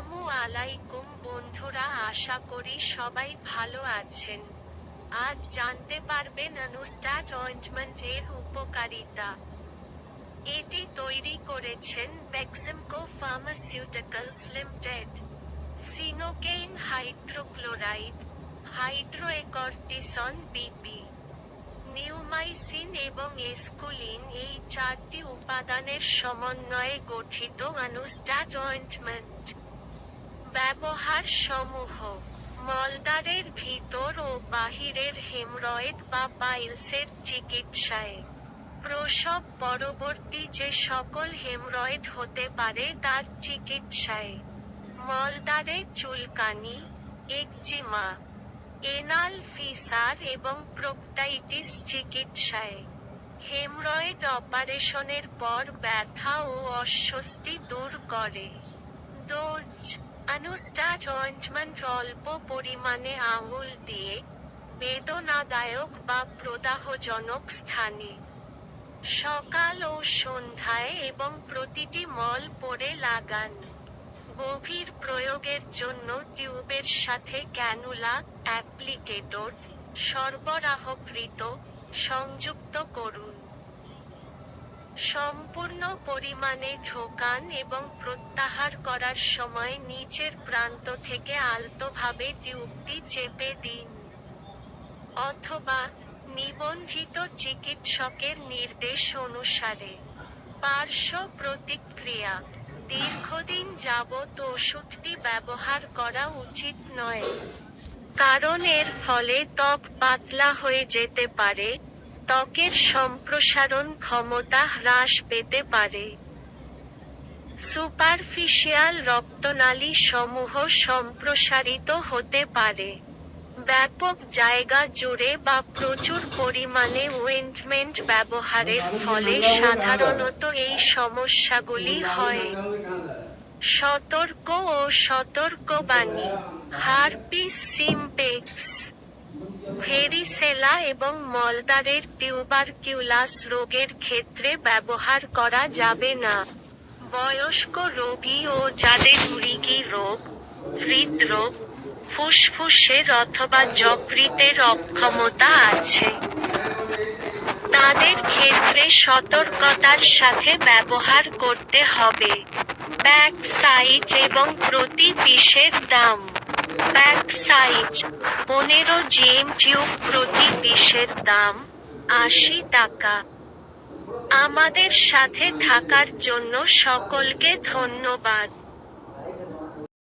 আসসালামু আলাইকুম বন্ধুরা, আশা করি সবাই ভালো আছেন। আজ জানতে পারবেন অনুস্টার অয়েন্টমেন্ট এর উপকারিতা। এটি তৈরি করেছেন Beximco pharmaceuticals limited. Cinchocaine hydrochloride, hydrocortisone BP, neomycin এবং এসকুলিন এই চারটি উপাদানের সমন্বয়ে গঠিত অনুস্টার অয়েন্টমেন্ট ব্যবহার সমূহ মলদ্বারের ভিতর ও বাহিরের হেমরয়েড বা পাইলসের চিকিৎসায়। প্রসব পরবর্তী যে সকল হেমরয়েড হতে পারে তার চিকিৎসায়। মলদ্বারে চুলকানি, একজিমা, এনাল ফিসার এবং প্রোকটাইটিস চিকিৎসায়। হেমরয়েড অপারেশনের পর ব্যথা ও অস্বস্তি দূর করে। ডোজ অনুস্টার অয়েন্টমেন্ট অল্প পরিমাণে আঙুল দিয়ে বেদনাদায়ক বা প্রদাহজনক স্থানে। সকাল ও সন্ধ্যায় এবং প্রতিটি মল পরে লাগান। গভীর প্রয়োগের জন্য টিউবের সাথে ক্যানুলা, অ্যাপ্লিকেটর সরবরাহকৃত সংযুক্ত করুন। সম্পূর্ণ পরিমাণে ঢোকান এবং প্রত্যাহার করার সময় নিচের প্রান্ত থেকে আলতোভাবে টিউবটি চেপে দিন। অথবা নিবন্ধিত চিকিৎসকের নির্দেশ অনুসারে পার্শ্ব প্রতিক্রিয়া দীর্ঘদিন যাবত ওষুধটি ব্যবহার করা উচিত নয়। কারণ এর ফলে ত্বক পাতলা হয়ে যেতে পারে ত্বকের সম্প্রসারণ ক্ষমতা হ্রাস পেতে পারে। সুপারফিশিয়াল রক্তনালী সমূহ সম্প্রসারিত হতে পারে। ব্যাপক জায়গা জুড়ে বা প্রচুর পরিমাণে ওয়েন্টমেন্ট ব্যবহারের ফলে সাধারণত এই সমস্যাগুলি হয়। সতর্ক ও সতর্কবাণী, হারপিস সিমপেক্স। ভেরিসেলা এবং মলদারের টিউবারকিউলাস রোগের ক্ষেত্রে ব্যবহার করা যাবে না। বয়স্ক রোগী ও যাদের মৃগী রোগ, হৃদরোগ, ফুসফুসের অথবা যকৃতের অক্ষমতা আছে। তাদের ক্ষেত্রে সতর্কতার সাথে ব্যবহার করতে হবে। ব্যাক সাইজ এবং প্রতি পিসের দাম। ব্যাক সাইজ পনেরো জিএম টিউব প্রতি পিসের দাম আশি টাকা। আমাদের সাথে থাকার জন্য সকলকে ধন্যবাদ।